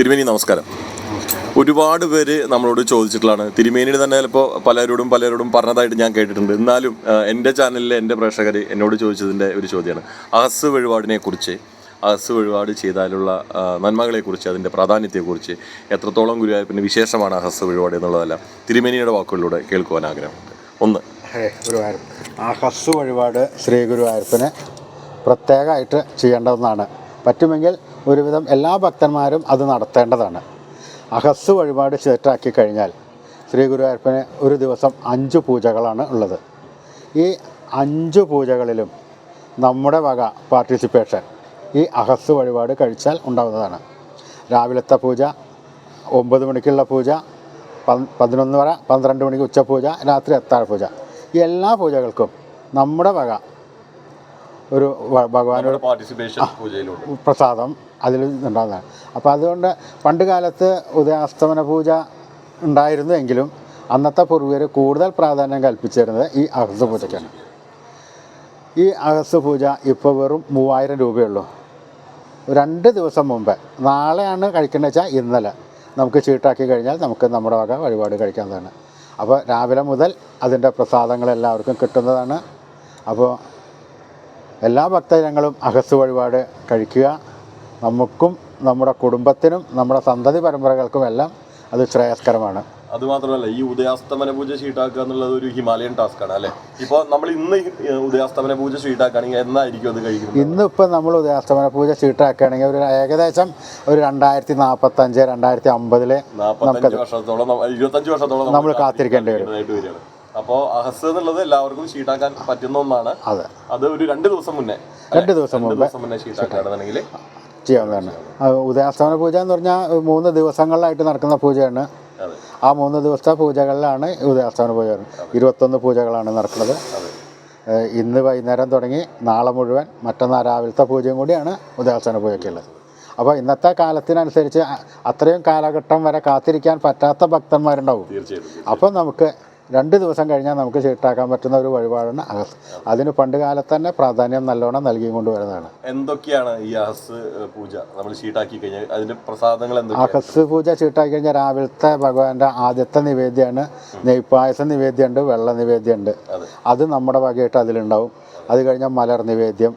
തിരുമേനി നമസ്കാരം. ഒരുപാട് പേര് നമ്മളോട് ചോദിച്ചിട്ടുള്ളതാണ്. തിരുമേനി തന്നെ ചിലപ്പോൾ പലരോടും പലരോടും പറഞ്ഞതായിട്ട് ഞാൻ കേട്ടിട്ടുണ്ട്. എന്നാലും എന്റെ ചാനലിലെ എന്റെ പ്രേക്ഷകർ എന്നോട് ചോദിച്ചതിന്റെ ഒരു ചോദ്യമാണ്. അഹസ് വഴിപാടിനെ കുറിച്ച് അഹസ് വഴിപാട് ചെയ്താലുള്ള നന്മകളെക്കുറിച്ച് അതിന്റെ പ്രാധാന്യത്തെക്കുറിച്ച് എത്രത്തോളം ഗുരുവായൂരപ്പിന്റെ വിശേഷമാണ് അഹസ് വഴിപാട് എന്നുള്ളതല്ല തിരുമേനിയുടെ വാക്കുകളിലൂടെ കേൾക്കുവാൻ ആഗ്രഹമുണ്ട്. ഒന്ന്. ഗുരുവായൂർ അഹസ് ഹസ് വഴിപാട് ശ്രീ ഗുരുവായൂരപ്പിന് പ്രത്യേകമായിട്ട് ചെയ്യേണ്ടതെന്നാണ് പറ്റുമെങ്കിൽ ഒരുവിധം എല്ലാ ഭക്തന്മാരും അത് നടത്തേണ്ടതാണ്. അഹസ് വഴിപാട് ചേറ്റാക്കി കഴിഞ്ഞാൽ ശ്രീ ഗുരുവായൂരപ്പന് ഒരു ദിവസം അഞ്ച് പൂജകളാണ് ഉള്ളത്. ഈ അഞ്ച് പൂജകളിലും നമ്മുടെ വക പാർട്ടിസിപ്പേഷൻ ഈ അഹസ് വഴിപാട് കഴിച്ചാൽ ഉണ്ടാവുന്നതാണ്. രാവിലത്തെ പൂജ ഒമ്പത് മണിക്കുള്ള പൂജ പതിനൊന്ന് വര പന്ത്രണ്ട് മണിക്ക് ഉച്ചപൂജ രാത്രി അത്താഴ പൂജ. ഈ എല്ലാ പൂജകൾക്കും നമ്മുടെ വക ഒരു ഭഗവാനോട് പാർട്ടിസിപ്പേഷൻ പ്രസാദം അതിൽ ഉണ്ടാകുന്നതാണ് അപ്പോൾ അതുകൊണ്ട് പണ്ട് കാലത്ത് ഉദയാസ്തമന പൂജ ഉണ്ടായിരുന്നു എങ്കിലും അന്നത്തെ പൂർവികർ കൂടുതൽ പ്രാധാന്യം കൽപ്പിച്ചിരുന്നത് ഈ അഹസ് പൂജയ്ക്കാണ്. ഈ അഹസ് പൂജ ഇപ്പോൾ വെറും മൂവായിരം രൂപയുള്ളൂ. രണ്ട് ദിവസം മുമ്പേ നാളെയാണ് കഴിക്കേണ്ടത് വെച്ചാൽ ഇന്നലെ. നമുക്ക് ചീട്ടാക്കി കഴിഞ്ഞാൽ നമുക്ക് നമ്മുടെ വക വഴിപാട് കഴിക്കാവുന്നതാണ്. അപ്പോൾ രാവിലെ മുതൽ അതിന്റെ പ്രസാദങ്ങൾ എല്ലാവർക്കും കിട്ടുന്നതാണ്. അപ്പോൾ എല്ലാ ഭക്തജനങ്ങളും അഹസ് വഴിപാട് കഴിക്കുക. നമുക്കും നമ്മുടെ കുടുംബത്തിനും നമ്മുടെ സന്തതി പരമ്പരകൾക്കും എല്ലാം അത് ശ്രേയസ്കരമാണ്. അത് മാത്രമല്ല ഈ ഉദയാസ്തമന പൂജ ഷീട്ടാക്കുക എന്നുള്ളത് ഒരു ഹിമാലയൻ ടാസ്ക് ആണ് അല്ലേ? ഇപ്പോൾ നമ്മൾ ഇന്ന് ഉദയാസ്തമന പൂജ ഷീട്ടാക്കുകയാണെങ്കിൽ എന്നായിരിക്കും അത് കഴിക്കുന്നത്? ഇന്നിപ്പോൾ നമ്മൾ ഉദയാസ്തമന പൂജ ചീട്ടാക്കുകയാണെങ്കിൽ ഒരു ഏകദേശം ഒരു രണ്ടായിരത്തി നാൽപ്പത്തഞ്ച് രണ്ടായിരത്തി അമ്പതിലെ നാൽപ്പത്തഞ്ച് വർഷത്തോളം ഇരുപത്തഞ്ച് വർഷത്തോളം നമ്മൾ കാത്തിരിക്കേണ്ടി വരും. അപ്പോൾ അഹസ് എന്നുള്ളത് എല്ലാവർക്കും ഷീട്ടാക്കാൻ പറ്റുന്ന ഒന്നാണ്. അതെ. അത് ഒരു രണ്ട് ദിവസം മുന്നേ. രണ്ട് ദിവസം മുമ്പ് ദിവസം മുന്നേ ഷീട്ടാക്കുകയാണെന്നുണ്ടെങ്കിൽ ചെയ്യാവുന്നതാണ് ഉദയാസ്തമന പൂജ എന്ന് പറഞ്ഞാൽ മൂന്ന് ദിവസങ്ങളിലായിട്ട് നടക്കുന്ന പൂജയാണ്. ആ മൂന്ന് ദിവസത്തെ പൂജകളിലാണ് ഉദയാസ്തമന പൂജ ഇരുപത്തൊന്ന് പൂജകളാണ് നടക്കുന്നത്. ഇന്ന് വൈകുന്നേരം തുടങ്ങി നാളെ മുഴുവൻ മറ്റന്നാൾ രാവിലത്തെ പൂജയും കൂടിയാണ് ഉദയാസ്തമന പൂജയ്ക്കുള്ളത് അപ്പോൾ ഇന്നത്തെ കാലത്തിനനുസരിച്ച് അത്രയും കാലഘട്ടം വരെ കാത്തിരിക്കാൻ പറ്റാത്ത ഭക്തന്മാരുണ്ടാവും. അപ്പോൾ നമുക്ക് രണ്ട് ദിവസം കഴിഞ്ഞാൽ നമുക്ക് ചീട്ടാക്കാൻ പറ്റുന്ന ഒരു വഴിപാടാണ് അഹസ് അതിന് പണ്ട് കാലത്ത് തന്നെ പ്രാധാന്യം നല്ലോണം നൽകിയും കൊണ്ടുവരുന്നതാണ്. എന്തൊക്കെയാണ് ഈ അഹസ് പൂജ? നമ്മൾ ചീട്ടാക്കി കഴിഞ്ഞാൽ അതിന്റെ പ്രസാദങ്ങൾ അഹസ് പൂജ ചീട്ടാക്കി കഴിഞ്ഞാൽ രാവിലത്തെ ഭഗവാന്റെ ആദ്യത്തെ നിവേദ്യമാണ് നെയ്പ്പായസം നിവേദ്യമുണ്ട് വെള്ള നിവേദ്യമുണ്ട് അതെ. നമ്മുടെ വകയായിട്ട് അതിലുണ്ടാവും. അത് കഴിഞ്ഞാൽ മലർ നിവേദ്യം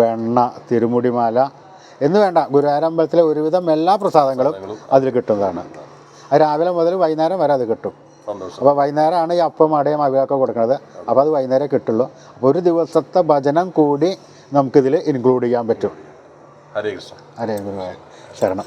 വെണ്ണ തിരുമുടിമാല എന്ന് വേണ്ട. ഗുരുവായൂരമ്പലത്തിലെ ഒരുവിധം എല്ലാ പ്രസാദങ്ങളും അതിൽ കിട്ടുന്നതാണ്. രാവിലെ മുതൽ വൈകുന്നേരം വരെ അത് കിട്ടും. അപ്പോൾ വൈകുന്നേരമാണ് ഈ അപ്പം അടയും അവയൊക്കെ കൊടുക്കുന്നത്. അപ്പോൾ അത് വൈകുന്നേരം കിട്ടുള്ളൂ. അപ്പോൾ ഒരു ദിവസത്തെ ഭജനം കൂടി നമുക്കിതിൽ ഇൻക്ലൂഡ് ചെയ്യാൻ പറ്റും. ഹരേ കൃഷ്ണ. ഹരേ ഗുരുവായൂർ. ശരണം.